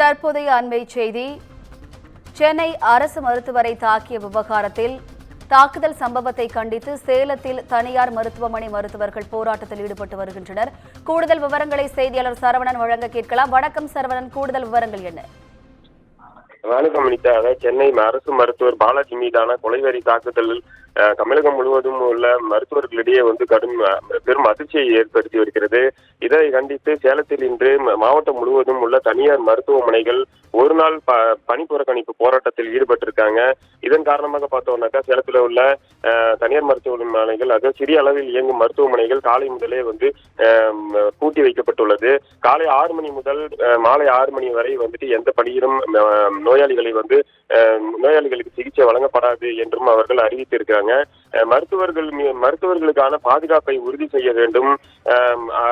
தற்போதைய அண்மை செய்தி. சென்னை அரசு மருத்துவரை தாக்கிய விவகாரத்தில் தாக்குதல் சம்பவத்தை கண்டித்து சேலத்தில் தனியார் மருத்துவமனை மருத்துவர்கள் போராட்டத்தில் ஈடுபட்டு வருகின்றனர். கூடுதல் விவரங்களை செய்தியாளர் சரவணன் வழங்க கேட்கலாம். வணக்கம் சரவணன் கூடுதல் விவரங்கள் என்ன? வணக்கம் அனிதா சென்னை அரசு மருத்துவர் பாலாஜி மீதான கொலைவெறி தாக்குதலில் தமிழகம் முழுவதும் உள்ள மருத்துவர்களிடையே வந்து கடும் பெரும் அதிர்ச்சியை ஏற்படுத்தி வருகிறது. இதை கண்டித்து சேலத்தில் இன்று மாவட்டம் முழுவதும் உள்ள தனியார் மருத்துவமனைகள் ஒரு நாள் ப பணி புறக்கணிப்பு போராட்டத்தில் ஈடுபட்டிருக்காங்க. இதன் காரணமாக பார்த்தோம்னாக்கா சேலத்தில் உள்ள தனியார் மருத்துவமனைகள் அதாவது சிறிய அளவில் இயங்கும் மருத்துவமனைகள் காலை முதலே வந்து பூட்டி வைக்கப்பட்டுள்ளது. காலை ஆறு மணி முதல் மாலை ஆறு மணி வரை வந்துட்டு எந்த பணியிலும் நோயாளிகளை வந்து நோயாளிகளுக்கு சிகிச்சை வழங்கப்படாது என்றும் அவர்கள் அறிவித்திருக்கிறாங்க. மருத்துவர்கள் மருத்துவர்களுக்கான பாதுகாப்பை உறுதி செய்ய வேண்டும்.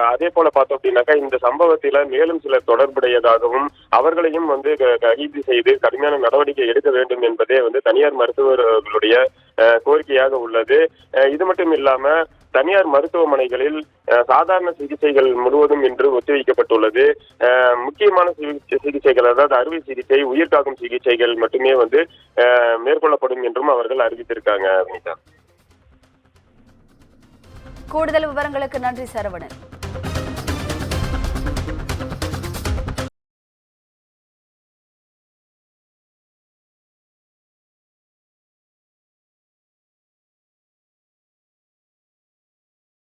அதே போல பார்த்தோம் அப்படின்னாக்கா இந்த சம்பவத்தில மேலும் சிலர் தொடர்புடையதாகவும் அவர்களையும் வந்து கைது செய்து கடுமையான நடவடிக்கை எடுக்க வேண்டும் என்பதே வந்து தனியார் மருத்துவர்களுடைய கோரிக்கையாக உள்ளது. இது மட்டும் இல்லாம தனியார் மருத்துவமனைகளில் அஹ், சாதாரண சிகிச்சைகள் முழுவதும் இன்று ஒத்திவைக்கப்பட்டுள்ளது. முக்கியமான சிகிச்சை- சிகிச்சைகள் அதாவது அறுவை சிகிச்சை உயிர்காக்கும் சிகிச்சைகள் மட்டுமே வந்து அஹ், மேற்கொள்ளப்படும் என்றும் அவர்கள் அறிவித்திருக்காங்க வினிதா கூடுதல் விவரங்களுக்கு நன்றி சரவணன்.